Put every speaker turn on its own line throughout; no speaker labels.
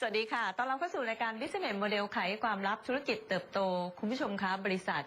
สวัสดีค่ะ ตอนเรับเข้าสู่รายการ Business Model ไขความลับธุรกิจเติบโต คุณผู้ชมคะบริษัท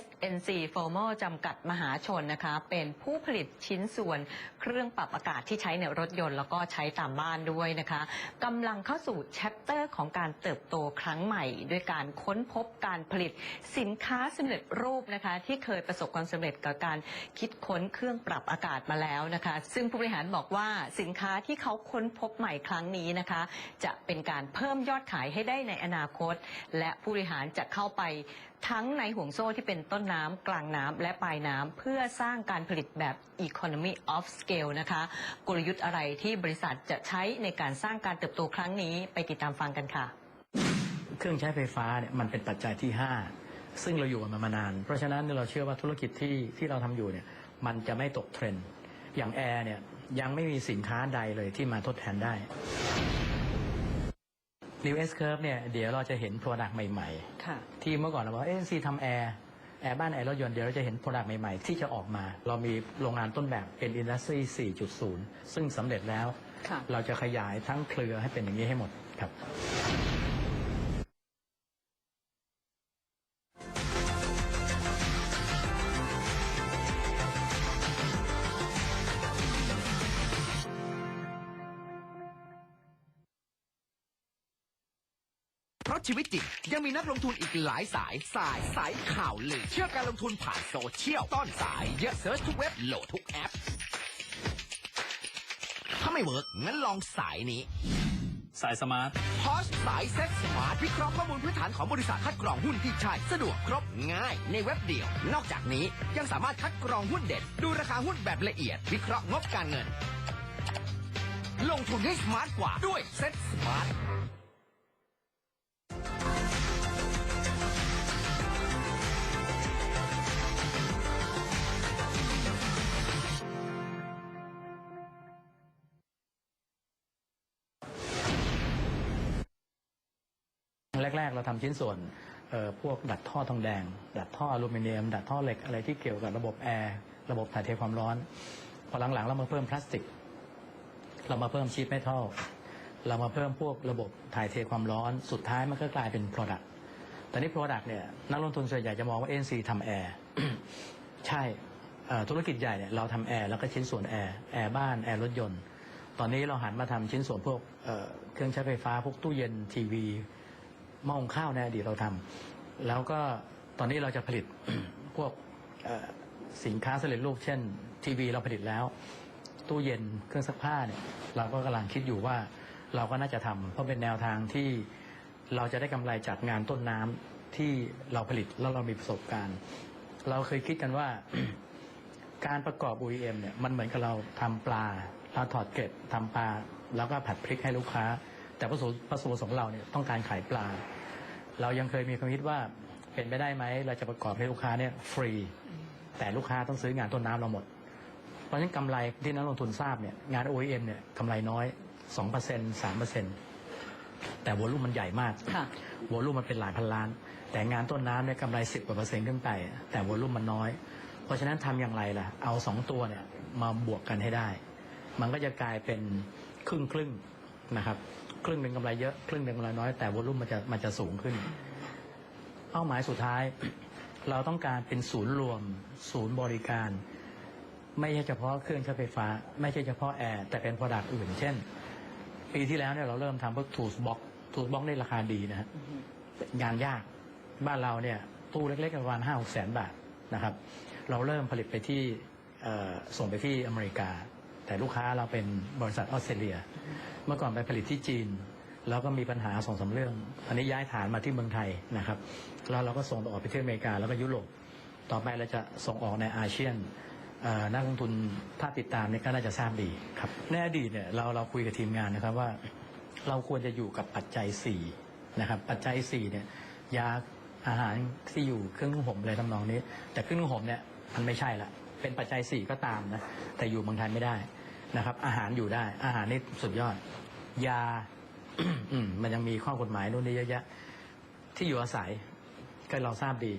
SNC Formal จำกัดมหาชนนะคะ เป็นผู้ผลิตชิ้นส่วนเครื่องปรับอากาศที่ใช้ในรถยนต์ แล้วก็ใช้ตามบ้านด้วยนะคะกำลังเข้าสู่แชปเตอร์ของการเติบโตครั้งใหม่ ด้วยการค้นพบการผลิตสินค้าสำเร็จรูปนะคะ ที่เคยประสบความสำเร็จกับการคิดค้นเครื่องปรับอากาศมาแล้วนะคะ ซึ่งผู้บริหารบอกว่าสินค้าที่เขาค้นพบใหม่ครั้งนี้นะคะ จะเป็นการเพิ่มยอดขายให้ได้ในอนาคต และผู้บริหารจะเข้าไปทั้งในห่วงโซ่ที่เป็นต้นน้ำกลางน้ำและปลายน้ำเพื่อสร้างการผลิตแบบ economy of scale นะคะ กลยุทธ์อะไรที่บริษัทจะใช้ในการสร้างการเติบโตครั้งนี้ไปติดตามฟังกันค่ะ
เครื่องใช้ไฟฟ้าเนี่ยมันเป็นปัจจัยที่ 5 ซึ่งเราอยู่กันมามานาน เพราะฉะนั้นเราเชื่อว่าธุรกิจที่ที่เราทำอยู่เนี่ยมันจะไม่ตกเทรนด์อย่างแอร์เนี่ยยังไม่มีสินค้าใดเลยที่มาทดแทนได้ New S Curve เนี่ยเดี๋ยวเราจะเห็น Product ใหม่
ค่ะ
ๆ ที่เมื่อก่อนเราบอกเอ็นซีทำแอร์แอร์บ้านแอร์รถยนต์เดี๋ยวเราจะเห็น Product ใหม่ ๆ ที่จะออกมา เรามีโรงงานต้นแบบเป็น Industry 4.0 ซึ่งสำเร็จแล้ว
ค่ะ
เราจะขยายทั้งเครือให้เป็นอย่างนี้ให้หมดครับ
ชีวิตจริง ยังมีนักลงทุนอีกหลายสายสายสายข่าวลือเชื่อการลงทุนผ่านโซเชียลต้อนสายเยอะเซิร์ชทุกเว็บโหลดทุกแอป ถ้าไม่เวิร์กงั้นลองสายนี้
สายสมาร์ท
พอชสายเซ็ตสมาร์ทวิเคราะห์ข้อมูลพื้นฐานของบริษัทคัดกรองหุ้นที่ใช่สะดวกครบง่ายในเว็บเดียว นอกจากนี้ยังสามารถคัดกรองหุ้นเด่นดูราคาหุ้นแบบละเอียด วิเคราะห์งบการเงิน ลงทุนให้สมาร์ทกว่าด้วยเซ็ตสมาร์ท
แรก ๆ เราทำชิ้นส่วนพวกดัดท่อทองแดง ดัดท่ออลูมิเนียม ดัดท่อเหล็กอะไรที่เกี่ยวกับระบบแอร์ระบบถ่ายเทความร้อน พอหลังๆ เรามาเพิ่มพลาสติก เรามาเพิ่มชีทเมทัลเรามาเพิ่มพวกระบบถ่ายเทความร้อน สุดท้ายมันก็กลายเป็น Product แต่นี่ Product เนี่ยนักลงทุนส่วนใหญ่จะมองว่า NC ทำแอร์ใช่ธุรกิจใหญ่เนี่ยเราทำแอร์แล้วก็ชิ้นส่วนแอร์แอร์บ้านแอร์รถยนต์ ตอนนี้เราหันมาทำชิ้นส่วนพวกเอ่อเครื่องใช้ไฟฟ้าพวกตู้เย็นทีวี หม้อหุงข้าวในอดีตเราทำแล้วก็ตอนนี้เราจะผลิตพวกสินค้าสำเร็จรูปเช่น ทีวีเราผลิตแล้ว ตู้เย็นเครื่องซักผ้าเนี่ยเราก็กำลังคิดอยู่ว่าเราก็น่าจะทำเพราะเป็นแนวทางที่เราจะได้กำไรจากงานต้นน้ำที่เราผลิตแล้วเรามีประสบการณ์ เราเคยคิดกันว่าการประกอบ OEM เนี่ยมันเหมือนกับเราทำปลาเราถอดเกล็ดทำปลา แล้วก็ผัดพริกให้ลูกค้า แต่ประสงค์ประสงค์ของเราเนี่ยต้องการขายปลา เรายังเคยมีความคิดว่าเป็นไปได้ไหมเราจะประกอบให้ลูกค้าเนี่ยฟรี แต่ลูกค้าต้องซื้องานต้นน้ำเราหมด เพราะฉะนั้นกำไรที่นักลงทุนทราบเนี่ยงาน OEM เนี่ยกำไรน้อย 2% 3%แต่วอลุ่มมันใหญ่มาก
ค่ะ
วอลุ่มมันเป็นหลายพันล้าน แต่งานต้นน้ำเนี่ยกำไร 10กว่าเปอร์เซ็นต์ขึ้นไป แต่วอลุ่มมันน้อย เพราะฉะนั้นทำอย่างไรล่ะ เอาสองตัวเนี่ยมาบวกกันให้ได้ มันก็จะกลายเป็นครึ่งครึ่งๆนะครับ ครึ่งหนึ่งกำไรเยอะครึ่งหนึ่งกำไรน้อยแต่วอลุ่มมันจะมันจะสูงขึ้น เป้าหมายสุดท้าย เราต้องการเป็นศูนย์รวม ศูนย์บริการ ไม่ใช่เฉพาะเครื่องใช้ไฟฟ้า ไม่ใช่เฉพาะแอร์แต่เป็น Product อื่น เช่น ปีที่แล้วเนี่ยเราเริ่มทำพวก Tools Box Tools Box ได้ราคาดีนะฮะงานยากบ้านเราเนี่ยตู้เล็กๆประมาณห้าหกแสนบาทนะครับ เราเริ่มผลิตไปที่ส่งไปที่อเมริกา แต่ลูกค้าเราเป็นบริษัทออสเตรเลีย เมื่อก่อนไปผลิตที่จีน แล้วก็มีปัญหาสองสาเรื่องอันนี้ย้ายฐานมาที่เมืองไทยนะครับแล้วเราก็ส่งออกไปที่อเมริกาแล้วก็ยุโรปต่อไปเราจะส่งออกในอาเซียนนักลงทุนถ้าติดตามเนี่ยก็น่าจะทราบดีครับในอดีตเนี่ยเราเราคุยกับทีมงานนะครับว่า เราควรจะอยู่กับปัจจัย4นะครับปัจจัย4เนี่ยยาอาหารที่อยู่เครื่องนุ่งห่มอะไรทำนองนี้ แต่เครื่องนุ่งห่มเนี่ยมันไม่ใช่ละเป็นปัจจัย4ก็ตามนะแต่อยู่เมืองไทยไม่ได้ นะครับ อาหารอยู่ได้ อาหารนี่สุดยอด ยาอืมมันยังมีข้อกฎหมายนู่นนี่เยอะแยะที่อยู่อาศัยก็เราทราบดี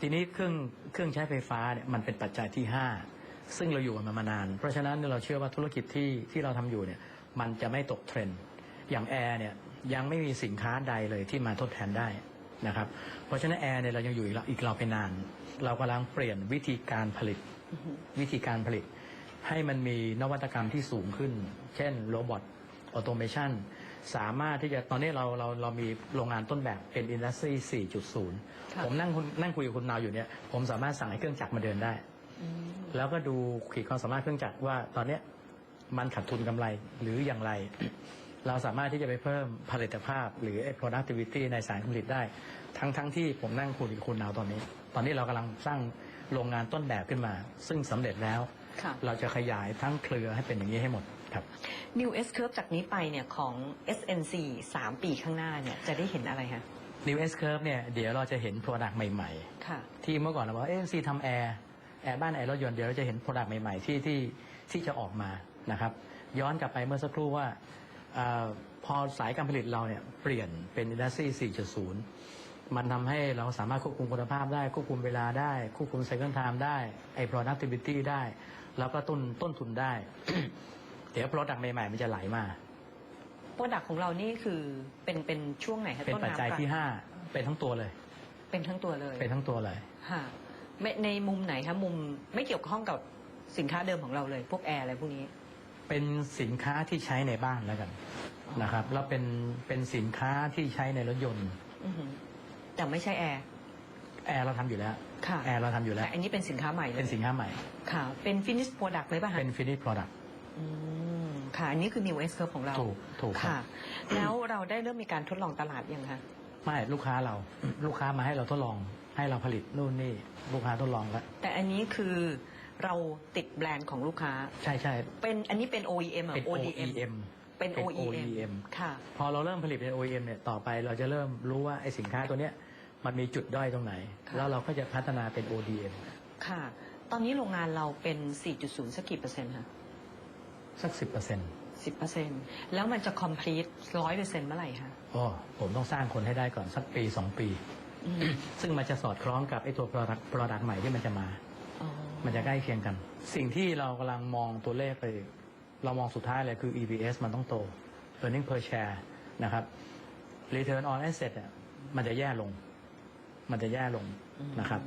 ทีนี้เครื่องเครื่องใช้ไฟฟ้าเนี่ยมันเป็นปัจจัยที่5ซึ่งเราอยู่กันมามานาน เพราะฉะนั้นเราเชื่อว่าธุรกิจที่ที่เราทำอยู่เนี่ย มันจะไม่ตกเทรนด์อย่างแอร์เนี่ยยังไม่มีสินค้าใดเลยที่มาทดแทนได้นะครับ เพราะฉะนั้นแอร์เนี่ยเรายังอยู่อีกเราอีกเราไปนาน เรากำลังเปลี่ยนวิธีการผลิตวิธีการผลิต ให้มันมีนวัตกรรมที่สูงขึ้น เช่นโรบอทออโตเมชันสามารถที่จะตอนนี้เราเราเรามีโรงงานต้นแบบเป็นอินดัสทรี4.0
ค่ะ
ผมนั่งคุณนั่งคุยกับคุณนาวอยู่เนี่ย ผมสามารถสั่งให้เครื่องจักรมาเดินได้ แล้วก็ดูขีดความสามารถเครื่องจักรว่าตอนเนี้ยมันขาดทุนกำไรหรืออย่างไร เราสามารถที่จะไปเพิ่มผลิตภาพ หรือไอ้ productivity ในสายการผลิตได้ ทั้งทั้งที่ผมนั่งคุยกับคุณนาวตอนนี้ ตอนนี้เรากำลังสร้างโรงงานต้นแบบขึ้นมา ซึ่งสำเร็จแล้ว
ค่ะ
เราจะขยายทั้งเครือให้เป็นอย่างนี้ให้หมดครับ
New S Curve จากนี้ไปเนี่ยของ SNC 3 ปีข้างหน้าเนี่ยจะได้เห็นอะไรคะ
New S Curve เนี่ยเดี๋ยวเราจะเห็น Product ใหม่
ค่ะ
ๆ ที่เมื่อก่อนเราบอกเอ๊ะซีทำแอร์แอร์บ้านแอร์รถยนต์เดี๋ยวเราจะเห็น Product ใหม่ๆที่ที่ที่จะออกมานะครับ ย้อนกลับไปเมื่อสักครู่ว่าเออพอสายการผลิตเราเนี่ยเปลี่ยนเป็น Industry 4.0 มันทำให้เราสามารถควบคุมคุณภาพได้ ควบคุมเวลาได้ ควบคุม Cycle Time ได้ไอ้ Productivity ได้ แล้วก็ต้นต้นทุนได้ เดี๋ยว Product ใหม่ๆ มันจะไหลมา
โปรดักของเรานี่คือเป็นเป็นช่วงไหนคะ
เป็น
ต้น
ปัจจัย
น้ำกลาง
ที่ห้าเป็นทั้งตัวเลย
เป็นทั้งตัวเลย
เป็นทั้งตัวเลย
ค่ะไม่ในมุมไหนคะมุมไม่เกี่ยวข้องกับสินค้าเดิมของเราเลย พวกแอร์อะไรพวกนี้
เป็นสินค้าที่ใช้ในบ้านแล้วกันนะครับ แล้วเป็นเป็นสินค้าที่ใช้ในรถยนต์
อือหือ แต่ไม่ใช่แอร์
แอร์เราทำอยู่แล้ว
ค่ะ
แอร์เราทำอยู่แล้ว
แต่อันนี้เป็นสินค้าใหม่เล
เป็
ย
นสินค้าใหม่
ค่ะ เป็น finish product เลยป่ะคะ
เป็น finish product
อืมค่ะ อันนี้คือ new S curve ของเรา
ถูกถูกครับ
ค่ะ แล้วเราได้เริ่มมีการทดลองตลาดยังคะ
ไม่ลูกค้าเรา ลูกค้ามาให้เราทดลอง ให้เราผลิตนู่นนี่ ลูกค้าทดลองแล้ว
แต่อันนี้คือเราติดแบรนด์ของลูกค้า
ใช่ใช่
เป็นอันนี้เป็น OEM อะ
เป็น
ODM
OEM
เป็น
เป็น
OEM
OEM
ค่ะ
พอเราเริ่มผลิตเป็น OEM เนี่ย ต่อไปเราจะเริ่มรู้ว่าไอ้สินค้าตัวเนี้ย มันมีจุดด้อยตรงไหน
ค่ะ
แล้วเราก็จะพัฒนาเป็น ODM
ค่ะ ตอนนี้โรงงานเราเป็น 4.0 สักกี่เปอร์เซ็นต์คะ
สักสิบเปอร์เซ็นต์
10เปอร์เซ็นต์แล้วมันจะ complete ร้อยเปอร์เซ็นต์เมื่อไหร่คะ
อ๋อผมต้องสร้างคนให้ได้ก่อนสักปีสองปี
อืม
ซึ่งมันจะสอดคล้องกับไอ้ตัว product product ใหม่ที่มันจะมา
อ๋อ
มันจะใกล้เคียงกัน สิ่งที่เรากำลังมองตัวเลขไป เรามองสุดท้ายเลยคือ EPS มันต้องโต earning per share นะครับ return on asset อะมันจะแย่ลง มันจะแย่ลงนะครับ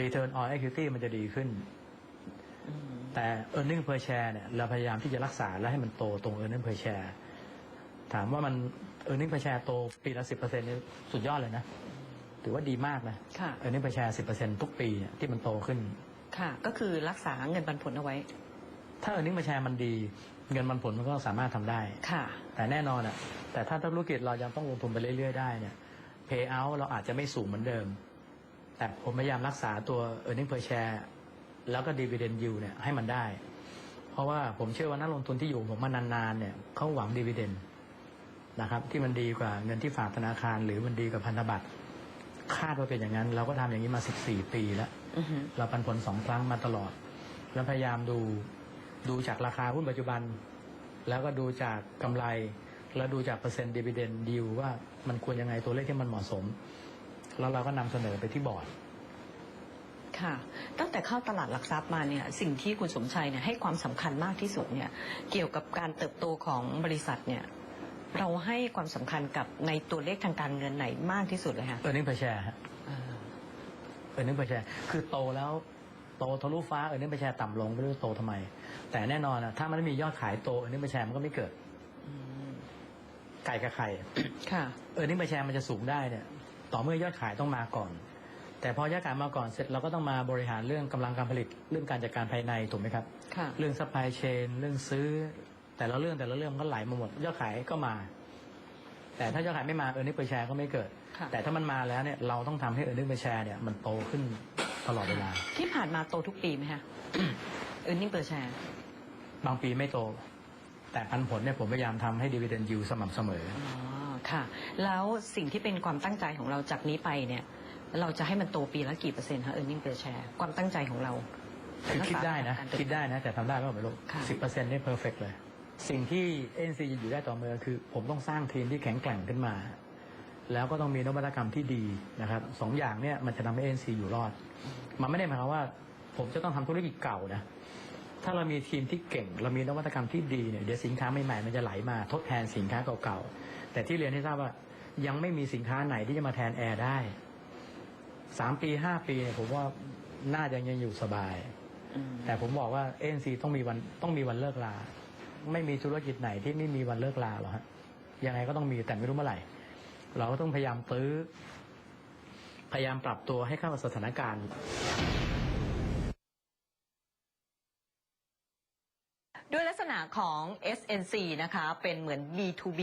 return on equity มันจะดีขึ้น
อืม
แต่ earning per share เนี่ยเราพยายามที่จะรักษาและให้มันโตตรง earning per share ถามว่ามัน earning per share โตปีละสิบเปอร์เซ็นต์นี่สุดยอดเลยนะ ถือว่าดีมากนะ
ค่ะ
earning per share สิบเปอร์เซ็นต์ทุกปีเนี่ยที่มันโตขึ้น
ค่ะ ก็คือรักษาเงินปันผลเอาไว้
ถ้า earning per share มันดีเงินมันผลมันก็สามารถทำได้
ค่ะ
แต่แน่นอนอะแต่ถ้าธุรกิจเรายังต้องลงทุนไปเรื่อยๆได้เนี่ย payout เราอาจจะไม่สูงเหมือนเดิม แต่ผมพยายามรักษาตัว earning per share แล้วก็ dividend yield เนี่ยให้มันได้ เพราะว่าผมเชื่อว่านักลงทุนที่อยู่กับผมมานานๆเนี่ยเขาหวัง dividend นะครับ ที่มันดีกว่าเงินที่ฝากธนาคาร หรือมันดีกว่าพันธบัตรคาดว่าเป็นอย่างนั้น เราก็ทำอย่างนี้มา 14 ปีแล้ว
อือหือ
เราปันผลสองครั้งมาตลอด แล้วพยายามดูดูจากราคาหุ้นปัจจุบัน แล้วก็ดูจากกำไร แล้วดูจากเปอร์เซ็นต์ดีเวเดนดิวว่ามันควรยังไงตัวเลขที่มันเหมาะสม แล้วเราก็นำเสนอไปที่บอร์ด
ค่ะ ตั้งแต่เข้าตลาดหลักทรัพย์มาเนี่ยสิ่งที่คุณสมชัยเนี่ยให้ความสำคัญมากที่สุดเนี่ยเกี่ยวกับการเติบโตของบริษัทเนี่ยเราให้ความสำคัญกับในตัวเลขทางการเงินไหนมากที่สุดเลยคะ
เออร์เน็ง per share ฮะ
อ่า
เออร์เน็ง per share คือโตแล้วโตทะลุฟ้าเออร์เน็ง per share ต่ำลงไม่รู้จะโตทำไม แต่แน่นอนอะถ้ามันไม่มียอดขายโตเออร์เน็ง per share มันก็ไม่เกิด
อืม
ไก่กับไข่
ค่ะ
เออร์เน็ง per share มันจะสูงได้เนี่ย ต่อเมื่อยอดขายต้องมาก่อน แต่พอยอดขายมาก่อนเสร็จเราก็ต้องมาบริหารเรื่องกำลังการผลิตเรื่องการจัดการภายในถูกไหมครับ
ค่ะ
เรื่อง supply chain เรื่องซื้อ แต่ละเรื่องแต่ละเรื่องก็ไหลมาหมด ยอดขายก็มา แต่ถ้ายอดขายไม่มาเออร์เน็ง per share ก็ไม่เกิด
ค่ะ
แต่ถ้ามันมาแล้วเนี่ยเราต้องทำให้เออร์เน็ง per share เนี่ยมันโตขึ้นตลอดเวลา
ที่ผ่านมาโตทุกปีไหมคะเออร์เน็งเปอร์แชร์
บางปีไม่โต แต่ปันผลเนี่ยผมพยายามทำให้ dividend yield สม่ำเสมอ
อ๋อค่ะ แล้วสิ่งที่เป็นความตั้งใจของเราจากนี้ไปเนี่ย เราจะให้มันโตปีละกี่เปอร์เซ็นต์คะเออร์เน็งเปอร์แชร์ความตั้งใจของเรา
คือคิดได้นะ
การเติบโต
คิดได้นะ แต่ทำได้ก็ไม่รู้
ค่ะ
สิบเปอร์เซ็นต์นี่เพอร์เฟกเลย สิ่งที่เอ็นซีอยู่ได้ต่อเมื่อคือ ผมต้องสร้างทีมที่แข็งแกร่งขึ้นมา แล้วก็ต้องมีนวัตกรรมที่ดีนะครับสองอย่างเนี่ยมันจะทำให้เอ็นซีอยู่รอด มันไม่ได้หมายความว่า ผมจะต้องทำธุรกิจเก่านะผ ถ้าเรามีทีมที่เก่ง เรามีนวัตกรรมที่ดีเนี่ยเดี๋ยวสินค้าใหม่ๆมันจะไหลมาทดแทนสินค้าเก่าๆแต่ที่เรียนให้ทราบว่ายังไม่มีสินค้าไหนที่จะมาแทนแอร์ได้สามปีห้าปีเนี่ยผมว่าน่าจะยังอยู่สบาย แต่ผมบอกว่าเอ็นซีต้องมีวันต้องมีวันเลิกลา ไม่มีธุรกิจไหนที่ไม่มีวันเลิกลาหรอกฮะยังไงก็ต้องมีแต่ไม่รู้เมื่อไหร่ เราก็ต้องพยายามตื้อพยายามปรับตัวให้เข้ากับสถานการณ์
ด้วยลักษณะ ของ SNC นะคะเป็นเหมือน B2B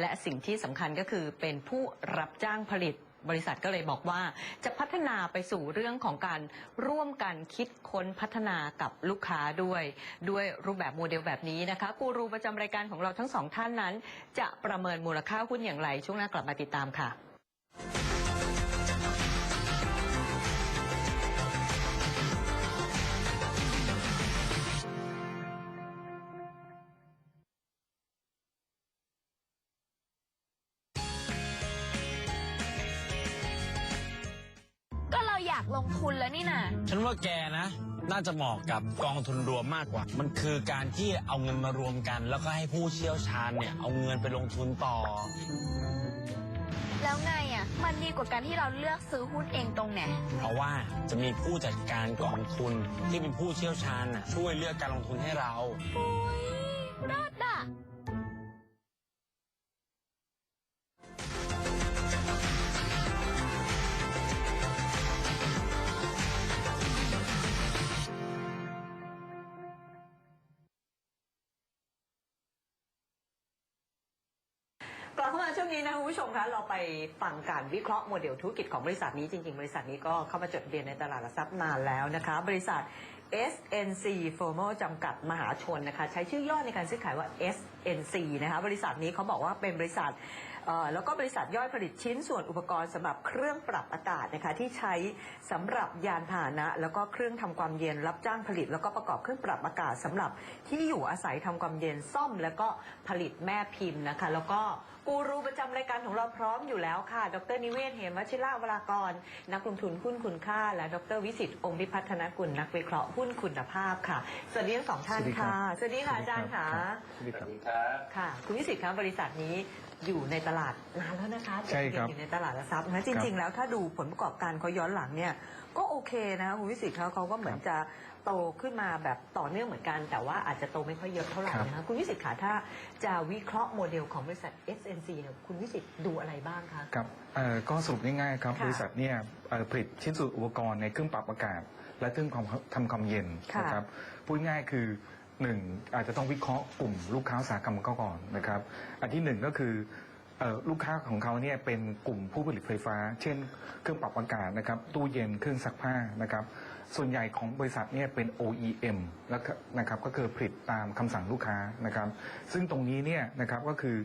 และสิ่งที่สำคัญก็คือเป็นผู้รับจ้างผลิตบริษัทก็เลยบอกว่า จะพัฒนาไปสู่เรื่องของการร่วมกันคิดค้นพัฒนากับลูกค้าด้วย ด้วยรูปแบบโมเดลแบบนี้นะคะกูรูประจำรายการของเราทั้งสองท่านนั้น จะประเมินมูลค่าหุ้นอย่างไรช่วงหน้ากลับมาติดตามค่ะ
อยากลงทุนแล้วนี่นะ
ฉันว่าแกนะ น่าจะเหมาะกับกองทุนรวมมากกว่า มันคือการที่เอาเงินมารวมกัน แล้วก็ให้ผู้เชี่ยวชาญเนี่ย เอาเงินไปลงทุนต่อ
แล้วไงอะ มันดีกว่าการที่เราเลือกซื้อหุ้นเองตรงไหน
เพราะว่าจะมีผู้จัดการกองทุนที่เป็นผู้เชี่ยวชาญน่ะช่วยเลือกการลงทุนให้เรา
อุ้ยรอดอะ
ลับเข้ามาช่วงนี้นะคุณผู้ชมคะเราไปฟังการวิเคราะห์โมเดลธุรกิจของบริษัทนี้จริง ๆ บริษัทนี้ก็เข้ามาจดทะเบียนในตลาดหลักทรัพย์นานแล้วนะคะ บริษัท SNC Formal จำกัดมหาชนนะคะ ใช้ชื่อย่อในการซื้อขายว่า SNC นะคะบริษัทนี้เขาบอกว่าเป็นบริษัทแล้วก็บริษัทย่อยผลิตชิ้นส่วนอุปกรณ์สำหรับเครื่องปรับอากาศนะคะที่ใช้สำหรับยานพาหนะ แล้วก็เครื่องทำความเย็นรับจ้างผลิต แล้วก็ประกอบเครื่องปรับอากาศสำหรับที่อยู่อาศัยทำความเย็นซ่อม แล้วก็ผลิตแม่พิมพ์นะคะ แล้วก็ กูรูประจำรายการของเราพร้อมอยู่แล้วค่ะ ดรนิเวศน์เหมวชิระวรากร นักลงทุนหุ้นคุณค่า และดรวิสิตองค์วิพัฒนกุลนักวิเคราะห์หุ้นคุณภาพค่ะ สวัสดีทั้งสองท่านค่ะ สวัสดีค่ะอาจารย์ค่ะ
สวัสดีครับ
ค่ะ คุณวิสิตครับบริษัทนี้อยู่ในตลาดนานแล้วนะคะ
ใช่ครับ
อยู่ในตลาดหลักทรัพย์นะจริง ๆ แล้วถ้าดูผลประกอบการเขาย้อนหลังเนี่ยก็โอเคนะคะคุณวิสิตเขาเขาก็เหมือนจะ โตขึ้นมาแบบต่อเนื่องเหมือนกัน แต่ว่าอาจจะโตไม่ค่อยเยอะเท่าไหร่นะคะคุณวิสิตคะถ้าจะวิเคราะห์โมเดลของบริษัท SNC เนี่ยคุณวิสิตดูอะไรบ้างคะ
ครับเอ่อก็สรุปง่ายๆครับ
ค่ะ
บริษัทเนี่ยเอ่อผลิตชิ้นส่วนอุปกรณ์ในเครื่องปรับอากาศ และเครื่องความทำความเย็น
ค่ะ
นะครับพูดง่ายๆคือหนึ่งอาจจะต้องวิเคราะห์กลุ่มลูกค้าอุตสาหกรรมก่อนนะครับ อันที่หนึ่งก็คือเอ่อลูกค้าของเขาเนี่ยเป็นกลุ่มผู้ผลิตไฟฟ้า เช่น เครื่องปรับอากาศนะครับตู้เย็นเครื่องซักผ้านะครับ ส่วนใหญ่ของบริษัทเนี่ยเป็น OEM แล้วก็นะครับก็คือผลิตตามคำสั่งลูกค้านะครับ ซึ่งตรงนี้เนี่ยนะครับก็คือ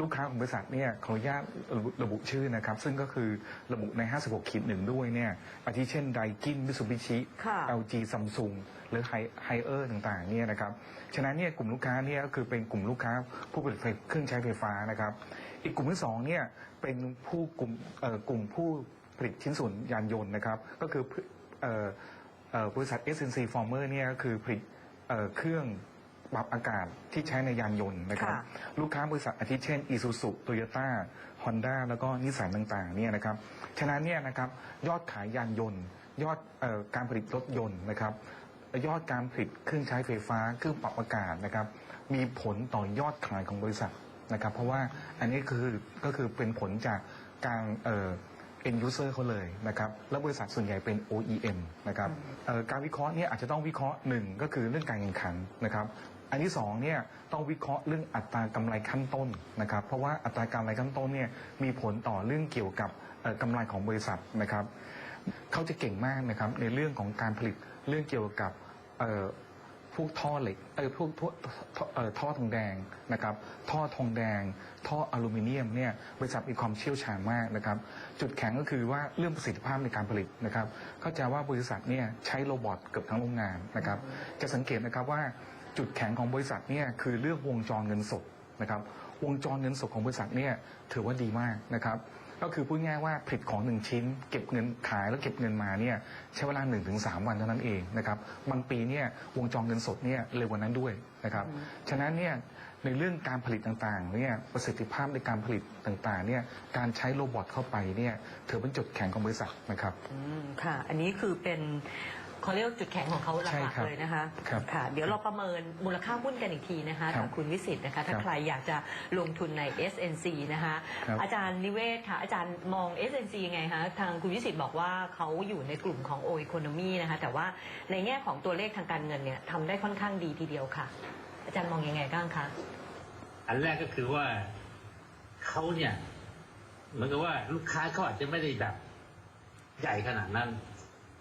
ลูกค้าของบริษัทเนี่ยขออนุญาตระบุระบุชื่อนะครับ ซึ่งก็คือระบุใน 56ขีดหนึ่งด้วยเนี่ยอาทิเช่นไดกินมิสุบิชิ
ค่ะ
LG Samsung หรือไฮเออร์ต่างๆเนี่ยนะครับฉะนั้นเนี่ยกลุ่มลูกค้าเนี่ยก็คือเป็นกลุ่มลูกค้าผู้ผลิตไฟเครื่องใช้ไฟฟ้านะครับ อีกกลุ่มที่สองเนี่ยเป็นผู้กลุ่มเอ่อกลุ่มผู้ผลิตชิ้นส่วนยานยนต์นะครับ ก็คือเอ่อเอ่อ บริษัท SNC Former เนี่ยก็คือผลิตเอ่อเครื่องปรับอากาศที่ใช้ในยานยนต์นะครับ
ค่ะ
ลูกค้าบริษัทอาทิเช่น Isuzu Toyota Honda แล้วก็นิสสันต่างๆเนี่ยนะครับ ฉะนั้นเนี่ยนะครับยอดขายยานยนต์ ยอดเออการผลิตรถยนต์นะครับ ยอดการผลิตเครื่องใช้ไฟฟ้าเครื่องปรับอากาศนะครับ มีผลต่อยอดขายของบริษัทนะครับ เพราะว่าอันนี้คือก็คือเป็นผลจากการ เอ่อ end user เขาเลยนะครับแล้วบริษัทส่วนใหญ่เป็น OEM นะครับเอ่อการวิเคราะห์เนี่ยอาจจะต้องวิเคราะห์หนึ่งก็คือเรื่องการแข่งขันนะครับอันที่สองเนี่ยต้องวิเคราะห์เรื่องอัตรากำไรขั้นต้นนะครับเพราะว่าอัตรากำไรขั้นต้นเนี่ยมีผลต่อเรื่องเกี่ยวกับเอ่อกำไรของบริษัทนะครับเขาจะเก่งมากนะครับในเรื่องของการผลิตเรื่องเกี่ยวกับเอ่อพ วกท่อเหล็กเออพวกท่อท่อทองแดงนะครับ ท่อทองแดง ท่ออลูมิเนียมเนี่ยบริษัทมีความเชี่ยวชาญมากนะครับ จุดแข็งก็คือว่าเรื่องประสิทธิภาพในการผลิตนะครับ เข้าใจว่าบริษัทเนี่ยใช้โรบอทเกือบทั้งโรงงานนะครับ จะสังเกตนะครับว่าจุดแข็งของบริษัทเนี่ยคือเรื่องวงจรเงินสดนะครับ วงจรเงินสดของบริษัทเนี่ยถือว่าดีมากนะครับ ก็คือพูดง่ายๆว่าผลิตของหนึ่งชิ้น เก็บเงินขายแล้วเก็บเงินมาเนี่ยใช้เวลา1นถึงสวันเท่านั้นเองนะครับบางปีเนี่ยวงจรเงินสดเนี่ยเร็วกว่านั้นด้วยนะครับฉะนั้นเนี่ยในเรื่องการผลิตต่างๆเนี่ยประสิทธิภาพในการผลิตต่างๆเนี่ยการใช้โรบอทเข้าไปเนี่ยถือเป็นจุดแข็งของบริษัทนะครับ
อืมค่ะ อันนี้คือเป็น เขาเรียกว่าจุดแข็งของเขาห
ใช่
ลัก
ครับ
ๆเลยนะคะ
ครับ
ค่ะ เดี๋ยวเราประเมินมูลค่าหุ้นกันอีกทีนะคะ
ครับ
กับคุณวิสิตนะคะ ถ้า
ครับ
ใครอยากจะลงทุนใน SNC นะคะ
ครับ
อาจารย์นิเวศค่ะ อาจารย์มอง SNC ยังไงคะทางคุณวิสิตบอกว่าเขาอยู่ในกลุ่มของ O Economy นะคะ แต่ว่าในแง่ของตัวเลขทางการเงินเนี่ยทำได้ค่อนข้างดีทีเดียวค่ะ อาจารย์มองยังไงบ้างคะ
อันแรกก็คือว่าเขาเนี่ย เหมือนกับว่าลูกค้าเขาอาจจะไม่ได้แบบใหญ่ขนาดนั้น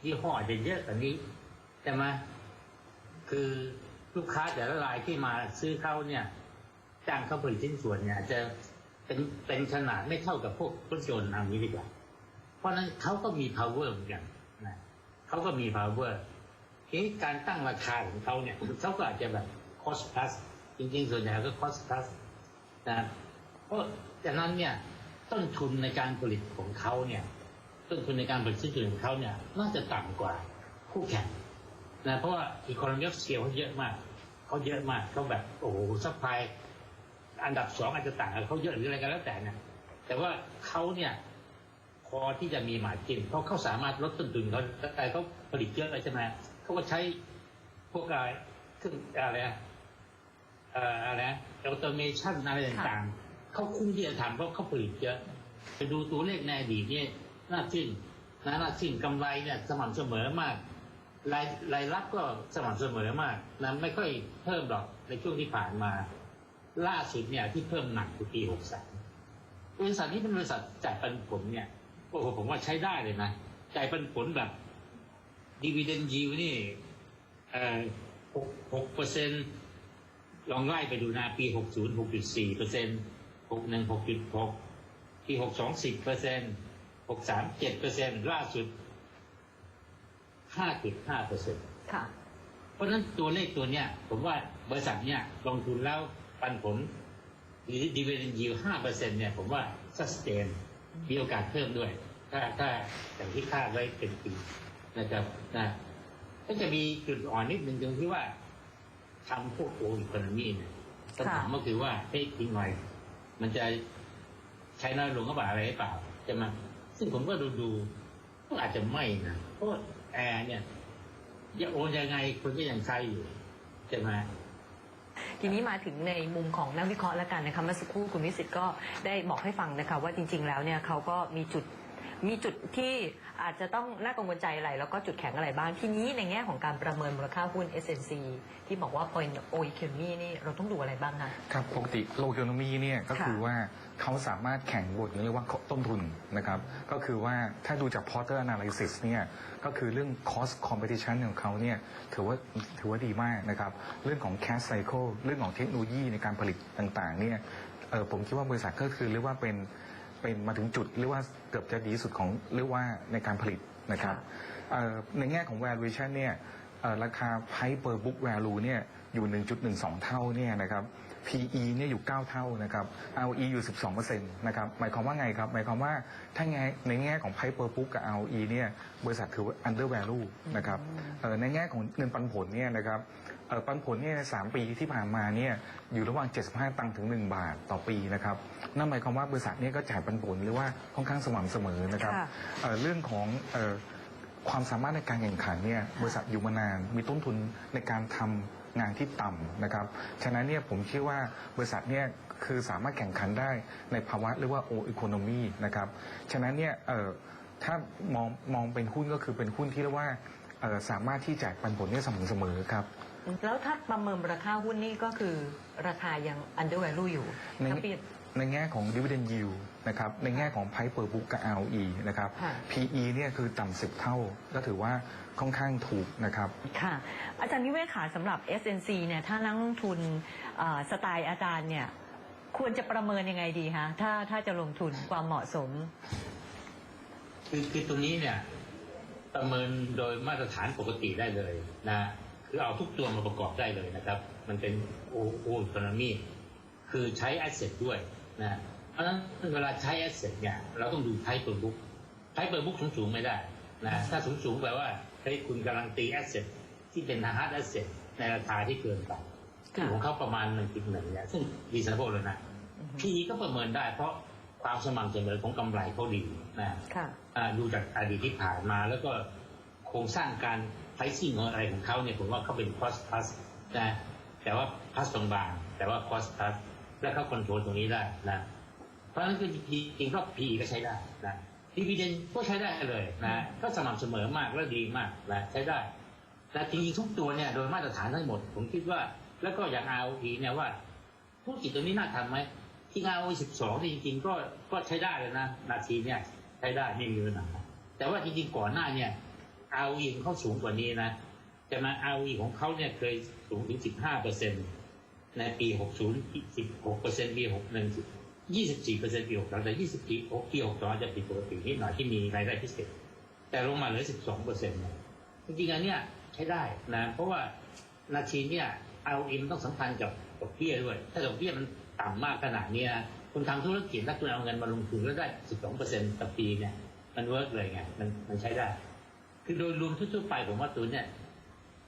ยี่ห้อจะเยอะกว่านี้ใช่ไหมคือลูกค้าแต่ละรายที่มาซื้อเขาเนี่ยจ้างเขาผลิตชิ้นส่วนเนี่ยอาจจะเป็นเป็นขนาดไม่เท่ากับพวกรถยนต์ทางนี้ดีกว่า เพราะฉะนั้นเขาก็มี power เหมือนกันนะเขาก็มี power ทีนี้การตั้งราคาของเขาเนี่ยเขาก็อาจจะแบบ cost plus จริงๆ ส่วนใหญ่ก็ cost plus นะเพราะฉะนั้นเนี่ยต้นทุนในการผลิตของเขาเนี่ย ต้นทุนในการผลิตชิ้นส่วนของเขาเนี่ยน่าจะต่ำกว่าคู่แข่งนะเพราะว่า economy of scale เขาเยอะมากเขาเยอะมากเขาแบบโอ้โหซัพพลายอันดับสองอาจจะต่างกับเขาเยอะหรืออะไรก็แล้วแต่นะแต่ว่าเขาเนี่ยพอที่จะมีหมาจินเพราะเขาสามารถลดต้นทุนเขาแต่เขาผลิตเยอะเลยใช่ไหมเขาก็ใช้พวกอะไรเครื่องอะไรอะเอ่ออะไรออโตเมชันอะไรต่างๆเขาคุ้มที่จะทำเพราะเขาผลิตเยอะไปดูตัวเลขในอดีตเนี่ย น่าสิ้นนะน่าสิ้นกำไรเนี่ยสม่ำเสมอมากรายรายรับก็สม่ำเสมอมากนะไม่ค่อยเพิ่มหรอกในช่วงที่ผ่านมา ล่าสุดเนี่ยที่เพิ่มหนักคือปีหกสามบริษัทนี้เป็นบริษัทจ่ายปันผลเนี่ยโอ้โหผมว่าใช้ได้เลยนะจ่ายปันผลแบบดีเวเดนยิวนี่เอ่อหกหกเปอร์เซ็นลองไล่ไปดูนะปีหกศูนย์หกจุดสี่เปอร์เซ็นหกหนึ่งหกจุดหกปีหกสองสิบเปอร์เซ็นต์ หกสามเจ็ดเปอร์เซ็นล่าสุดห้าจุดห้าเปอร์เซ็น
ค่ะ
เพราะฉะนั้นตัวเลขตัวเนี้ย ผมว่าบริษัทเนี้ยลงทุนแล้วปันผลหรือดีเวเดนยิวห้าเปอร์เซ็นเนี่ย ผมว่าสแตนมีโอกาสเพิ่มด้วย ถ้าถ้าอย่างที่คาดไว้เป็นปีนะครับนะก็จะมีจุดอ่อนนิดหนึ่งตรงที่ว่าทำพวกโออีโคโนมีเนี่ยคำถามก็คือว่าเฮ้ยทิ้งไว้มันจะใช้น้อยลงก็บ่าอะไรหรือเปล่าใช่ไหม ซึ่งผมก็ดูดูก็อาจจะไม่นะเพราะแอร์เนี่ยจะโอนยังไงคนก็ยังใช้อยู่ใช่ไหม
ทีนี้มาถึงในมุมของนักวิเคราะห์แล้วกันนะคะเมื่อสักครู่คุณวิสิตก็ได้บอกให้ฟังนะคะว่าจริง ๆ แล้วเนี่ยเขาก็มีจุด มีจุดที่อาจจะต้องน่ากังวลใจอะไร แล้วก็จุดแข็งอะไรบ้าง ทีนี้ในแง่ของการประเมินมูลค่าหุ้น SNC ที่บอกว่า point o e c o n o m y นี่เราต้องดูอะไรบ้างคะ
ครับปกติโลเคโนมีเนี่ยก็
คื
อว่าเขาสามารถแข่งบทเรียกว่าต้นทุนนะครับก็คือว่าถ้าดูจาก Porter Analysis เนี่ยก็คือเรื่อง cost competition ของเขาเนี่ยถือว่าถือว่าดีมากนะครับเรื่องของ cash cycle เรื่องของเทคโนโลยีในการผลิตต่างๆเนี่ยเออผมคิดว่าบริษัทก็คือเรียกว่าเป็น เป็นมาถึงจุดเรียกว่าเกือบจะดีที่สุดของเรียกว่าในการผลิตนะครับเอ่อในแง่ของ valuation เนี่ยเอ่อ ราคา price per book value เนี่ยอยู่ 1.12 เท่าเนี่ยนะครับ PE เนี่ยอยู่ 9 เท่านะครับ ROE อยู่ 12%นะครับหมายความว่าไงครับ หมายความว่าถ้าไงในแง่ของ price per book กับ ROE เนี่ยบริษัทถือว่า under value นะครับเอ่อในแง่ของเงินปันผลเนี่ยนะครับเอ่อปันผลเนี่ยในสามปีที่ผ่านมาเนี่ยอยู่ระหว่าง 75 ตังค์ถึง 1 บาทต่อปีนะครับนั่นหมายความว่าบริษัทเนี่ยก็จ่ายปันผลหรือว่าค่อนข้างสม่ำเสมอนะครับ
ค่ะ
เอ่อเรื่องของเอ่อ ความสามารถในการแข่งขันเนี่ยบริษัทอยู่มานานมีต้นทุนในการทำงานที่ต่ำนะครับ ฉะนั้นเนี่ยผมเชื่อว่าบริษัทเนี่ยคือสามารถแข่งขันได้ในภาวะเรียกว่าโออีโคโนมีนะครับ ฉะนั้นเนี่ยเอ่อถ้ามองมองเป็นหุ้นก็คือเป็นหุ้นที่เรียกว่าเอ่อสามารถที่จ่ายปันผลได้สม่ำเสมอครับ
แล้วถ้าประเมินราคาหุ้นนี่ก็คือราคายัง under value อยู่
ใน
ถ้าเปรียบ
ในแง่ของ dividend yield นะครับในแง่ของ price per book กับ ROE นะครับ
ค่ะ
PE เนี่ยคือต่ำสิบเท่า ก็ถือว่าค่อนข้างถูกนะครับ
ค่ะ อาจารย์นิเวศขาสำหรับ SNC เนี่ยถ้านักลงทุนเอ่อสไตล์อาจารย์เนี่ยควรจะประเมินยังไงดีคะถ้าถ้าจะลงทุนความเหมาะสม
คือคือตรงนี้เนี่ยประเมินโดยมาตรฐานปกติได้เลยนะคือเอาทุกตัวมาประกอบได้เลยนะครับ มันเป็นโอโอ c o โ o มีคือใช้แอสเซทด้วยนะ เพราะฉะนั้นเวลาใช้แอสเซทเนี่ยเราต้องดูไทป์เปิดบุ๊กไทป์เปิดบุ๊กสูงๆไม่ได้นะถ้าสูงๆแปลว่าเฮ้ยคุณกำลังตีแอสเซทที่เป็นฮาร์ดแอสเซทในราคาที่เกินไปซึ่งของเขาประมาณหนึ่งจุดหนึ่งเนี่ยซึ่งดีซันโบเลยนะ PE ก็ประเมินได้เพราะความสม่ำเสมอของกำไรเขาดีนะ
ค่ะ
อ่าดูจากอดีตที่ผ่านมาแล้วก็โครงสร้างการไพซิ่งของอะไรของเขาเนี่ยผมว่าเขาเป็น cost plus นะแต่ว่า plus บางๆแต่ว่า cost plus และเขาคอนโทรลตรงนี้ได้นะเพ ราะฉะนั้นคือจริงๆก็ PE ก็ใช้ได้นะ dividend ก็ใช้ได้เลยนะก็สม่ำเสมอมากและดีมากนะใช้ได้ แต่จริงๆทุกตัวเนี่ยโดยมาตรฐานทั้งหมด ผมคิดว่า แล้วก็อย่าง ROE เนี่ยว่าธุรกิจตัวนี้น่าทำไหมที่ ROE 12นี่จริง ๆ ก็ก็ใช้ได้เลยนะ นาทีเนี่ยใช้ได้ไม่มีปัญหาแต่ว่าจริงๆก่อนหน้าเนี่ย ROE ของเขาสูงกว่านี้นะแต่มา ROE ของเขาเนี่ยเคยสูงถึง 15เปอร์เซ็นต์ในปี 60 16เปอร์เซ็นต์ปี61 24เปอร์เซ็นต์ปี62แต่ปีปี62จะผิดปกตินิดหน่อยที่มีรายได้พิเศษ แต่ลงมาเหลือ 12เปอร์เซ็นต์จริงๆอันเนี้ยใช้ได้นะ เพราะว่านาทีเนี่ย ROE มันต้องสัมพันธ์กับดอกเบี้ยด้วย ถ้าดอกเบี้ยมันต่ำมากขนาดเนี้ยคุณทำธุรกิจแล้วคุณเอาเงินมาลงทุนแล้วได้ 12เปอร์เซ็นต์ต่อปีเนี่ยมันเวิร์กเลยไงมันมันใช้ได้ คือโดยรวมทั่วๆไปผมว่าตัวเนี่ย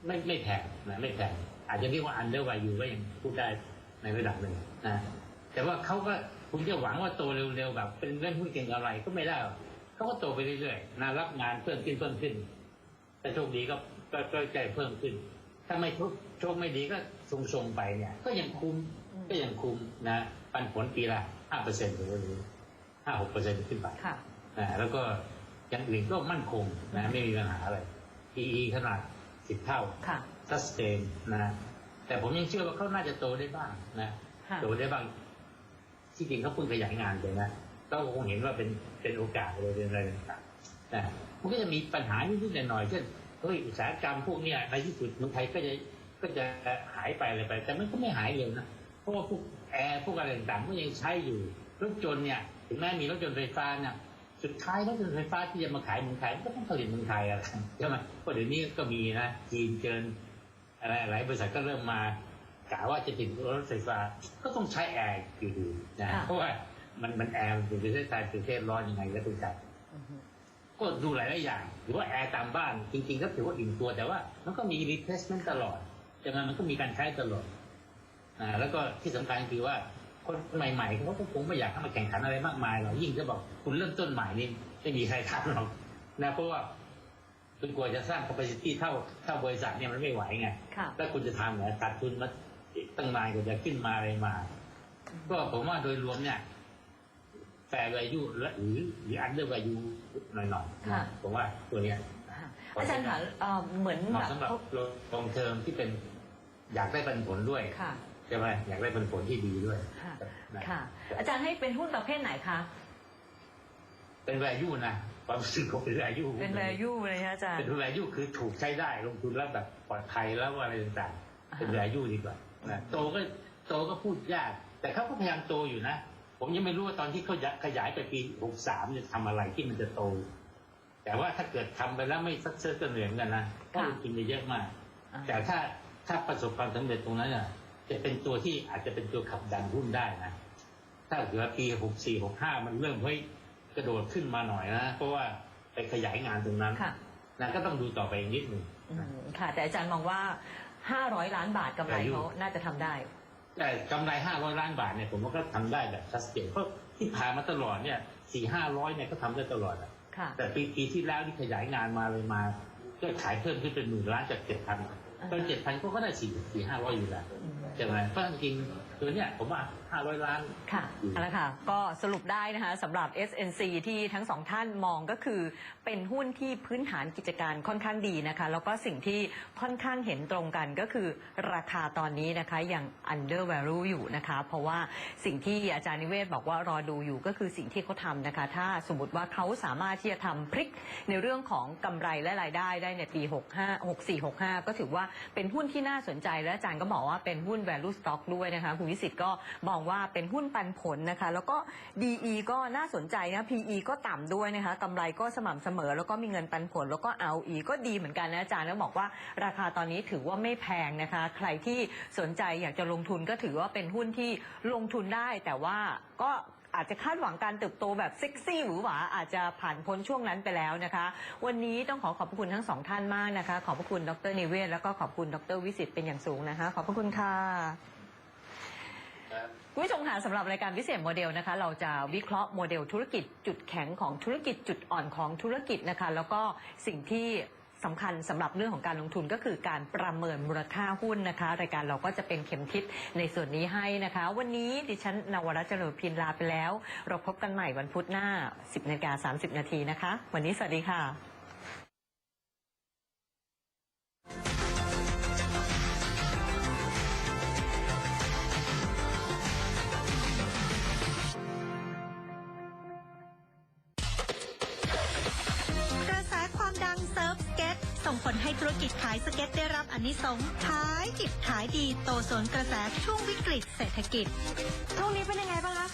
ไม่ไม่แพงนะไม่แพงอาจจะเรียกว่า under value ก็ยังพูดได้ในระดับหนึ่งนะแต่ว่าเขาก็ คุณจะหวังว่าโตเร็วๆแบบ เป็นเล่นหุ้นเก่งอะไรก็ไม่ได้หรอกเขาก็โตไปเรื่อยๆนะรับงานเพิ่มขึ้นเพิ่มขึ้น แต่โชคดีก็ก็ก็ใจเพิ่มขึ้น ถ้าไม่โชคโชคไม่ดีก็ทรงๆไปเนี่ย ก็ยังคุ้มก็ยังคุ้มนะปันผลปีละห้าเปอร์เซ็นต์หรือห้าหกเปอร์เซ็นต์ขึ้นไป
ค่ะ
นะแล้วก็อย่างอื่นก็มั่นคงนะไม่มีปัญหาอะไร PE ขนาดสิบเท่า
ค่ะ
sustain นะแต่ผมยังเชื่อว่าเขาน่าจะโตได้บ้างนะ
ค่ะ
โตได้บ้าง ที่จริงเขาเพิ่งขยายงานไปนะก็คงเห็นว่าเป็นเป็นโอกาสอะไรเป็นอะไรต่างๆนะมันก็จะมีปัญหานิดๆหน่อยๆเช่นเฮ้ยอุตสาหกรรมพวกเนี้ยในที่สุดเมืองไทยก็จะก็จะหายไปอะไรไป แต่มันก็ไม่หายเร็วนะเพราะว่าพวกแอร์พวกอะไรต่างๆก็ยังใช้อยู่รถยนต์เนี่ยถึงแม้มีรถยนต์ไฟฟ้าเนี่ยสุดท้ายรถยนต์ไฟฟ้าที่จะมาขายเมืองไทยก็ต้องผลิตเมืองไทยอะไรใช่ไหมเพราะเดี๋ยวนี้ก็มีนะจีนเจินอะไรหลายบริษัทก็เริ่มมา กะว่าจะติดรถไฟฟ้าก็ต้องใช้แอร์อยู่ดีนะ
ค่ะ
เพราะว่ามันมันแอร์มันเป็นประเทศไทยประเทศร้อนยังไงก็ต้องจัดก็ดูหลายหลายอย่าง หรือว่าแอร์ตามบ้านจริงๆก็ถือว่าอิ่มตัวแต่ว่า มันก็มี replacement ตลอดใช่ไหมมันก็มีการใช้ตลอดอ่าแล้วก็ที่สำคัญคือว่าคนใหม่ๆเขาก็คงไม่อยากเข้ามาแข่งขันอะไรมากมายหรอกยิ่งจะบอกคุณเริ่มต้นใหม่นี่ไม่มีใครทำหรอกนะเพราะว่าคุณกลัวจะสร้าง capacity เท่าเท่าบริษัทเนี่ยมันไม่ไหวไง
ค่ะ
แล้วคุณจะทำเนี่ยขาดทุนมา ตั้งนานกว่าจะขึ้นมาอะไรมา ก็ผมว่าโดยรวมเนี่ยแฟร์ value และหรือหรือ under value หน่อยๆ
ค่ะ
นะผมว่าตัวเนี้ย
ค่ะอาจารย์คะเอ่อเหมือน
เหมาะ
แบบ
สำหรับ
เขา
ลงเทอมที่เป็นอยากได้ปันผลด้วย
ค่ะ
ใช่ไหมอยากได้ปันผลที่ดีด้วย
ค่ะ
นะ
ค่ะ อาจารย์ให้เป็นหุ้นประเภทไหนคะ
เป็น value นะความรู้สึกของเป็น value
เป็น value เลยนะอาจารย์
เป็น value คือถูกใช้ได้ลงทุนแล้วแบบปลอดภัยแล้วอะไรต่างๆ เป็น
อ่า
value ดีกว่า นะโตก็โตก็พูดยาก แต่เขาก็พยายามโตอยู่นะ ผมยังไม่รู้ว่าตอนที่เขาขยายไปปี63จะทำอะไรที่มันจะโต แต่ว่าถ้าเกิดทำไปแล้วไม่สักเซอร์ก็เหนื่อยเหมือนกันนะก็ลงทุนไปเยอะมาก
อ่า
แต่ถ้าถ้าประสบความสำเร็จตรงนั้นน่ะจะเป็นตัวที่อาจจะเป็นตัวขับดันหุ้นได้นะ ถ้าเกิดปีหกสี่หกห้ามันเริ่มเฮ้ยกระโดดขึ้นมาหน่อยนะเพราะว่าไปขยายงานตรงนั้น
ค่ะ
นะก็ต้องดูต่อไปอีกนิดหนึ่ง
อืมค่ะ แต่อาจารย์มองว่า 500 ล้านบาทกำไร
value
เขาน่าจะทำได้
แต่กำไรห้าร้อยล้านบาทเนี่ยผมว่าก็ทำได้แบบชัดเจนเพราะที่ผ่านมาตลอดเนี่ยสี่ห้าร้อยเนี่ยก็ทำได้ตลอดอะ
ค่ะ
แต่ปีปีที่แล้วที่ขยายงานมาเลยมา ก็ขายเพิ่มขึ้นเป็นหมื่นล้านจากเจ็ดพันตอนเจ็ดพันก็ก็ได้สี่สี่ห้าร้อยอยู่แล้วใช่ไหมเพราะจริงๆตัวเนี้ยผมว่า ห้าร้อยล้าน
ค่ะเอาละค่ะ ก็สรุปได้นะคะสำหรับ SNC ที่ทั้งสองท่านมองก็คือ เป็นหุ้นที่พื้นฐานกิจการค่อนข้างดีนะคะ แล้วก็สิ่งที่ค่อนข้างเห็นตรงกันก็คือราคาตอนนี้นะคะยัง under value อยู่นะคะ เพราะว่าสิ่งที่อาจารย์นิเวศบอกว่ารอดูอยู่ก็คือสิ่งที่เขาทำนะคะ ถ้าสมมติว่าเขาสามารถที่จะทำพลิกในเรื่องของกำไรและรายได้ได้ในปี 65 64 65 ก็ถือว่าเป็นหุ้นที่น่าสนใจและอาจารย์ก็บอกว่าเป็นหุ้น value stock ด้วยนะคะคุณวิสิตก็มองว่าเป็นหุ้นปันผลนะคะ แล้วก็ DE ก็น่าสนใจนะ PE ก็ต่ำด้วยนะคะกำไรก็สม่ำเสมอ แล้วก็มีเงินปันผล แล้วก็ ROE ก็ดีเหมือนกันนะอาจารย์แล้วบอกว่าราคาตอนนี้ถือว่าไม่แพงนะคะ ใครที่สนใจอยากจะลงทุนก็ถือว่าเป็นหุ้นที่ลงทุนได้ แต่ว่าก็อาจจะคาดหวังการเติบโตแบบเซ็กซี่หวือหวาอาจจะผ่านพ้นช่วงนั้นไปแล้วนะคะ วันนี้ต้องขอขอบพระคุณทั้งสองท่านมากนะคะ ขอบพระคุณดรนิเวศแล้วก็ขอบคุณดรวิสิตเป็นอย่างสูงนะคะ ขอบพระคุณค่ะ คุณผู้ชมค่ะสำหรับรายการพิเศษโมเดลนะคะ เราจะวิเคราะห์โมเดลธุรกิจจุดแข็งของธุรกิจจุดอ่อนของธุรกิจนะคะ แล้วก็สิ่งที่สำคัญสำหรับเรื่องของการลงทุนก็คือการประเมินมูลค่าหุ้นนะคะ รายการเราก็จะเป็นเข็มทิศในส่วนนี้ให้นะคะ วันนี้ดิฉันนวรัตน์เจริญพินลาไปแล้ว เราพบกันใหม่วันพุธหน้า 10นาฬิกา30 นาทีนะคะ วันนี้สวัสดีค่ะ
ส่งผลให้ธุรกิจขายสเก็ตได้รับอนนิสงส์ขายดิบขายดีโตสวนกระแสช่วงวิกฤตเศรษฐกิจ
ช่วงนี้เป็นยังไงบ้างคะ